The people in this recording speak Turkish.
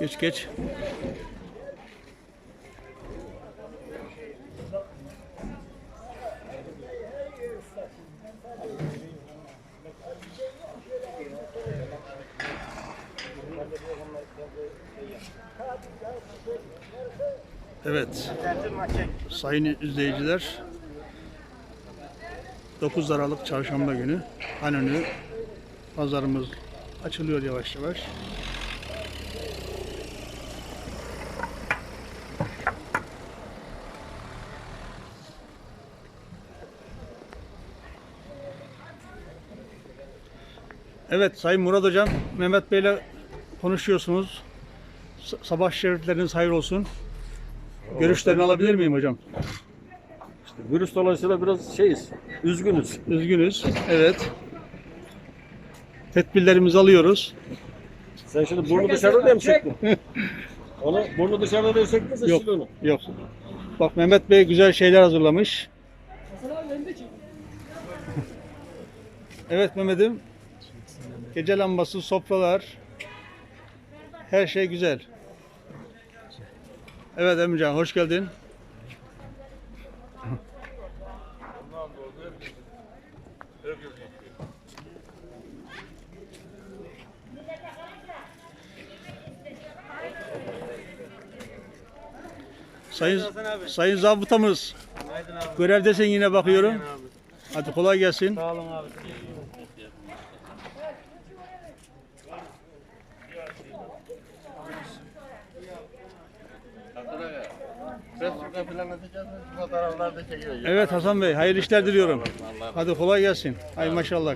Geç geç. Evet. Sayın izleyiciler 9 Aralık Çarşamba günü Hanönü pazarımız açılıyor yavaş yavaş. Evet Sayın Murat Hocam, Mehmet Bey'le konuşuyorsunuz. S- Sabah şerifleriniz hayır olsun. Görüşlerini alabilir miyim hocam? Virüs dolayısıyla biraz şeyiz, üzgünüz. Üzgünüz. Evet. Tedbirlerimizi alıyoruz. Sen şimdi burnu dışarıda diye mi çektin? onu burnu dışarıda diye çektin Yok. onu. Yok. Bak Mehmet Bey güzel şeyler hazırlamış. Evet Mehmet'im. Gece lambası, sofralar. Her şey güzel. Evet Emrecan hoş geldin. Sayın Sayın zabıtamız. Görevdesin yine bakıyorum. Hadi kolay gelsin. Sağ olun abi. Evet Hasan Bey, hayırlı işler diliyorum. Hadi kolay gelsin. Ay maşallah.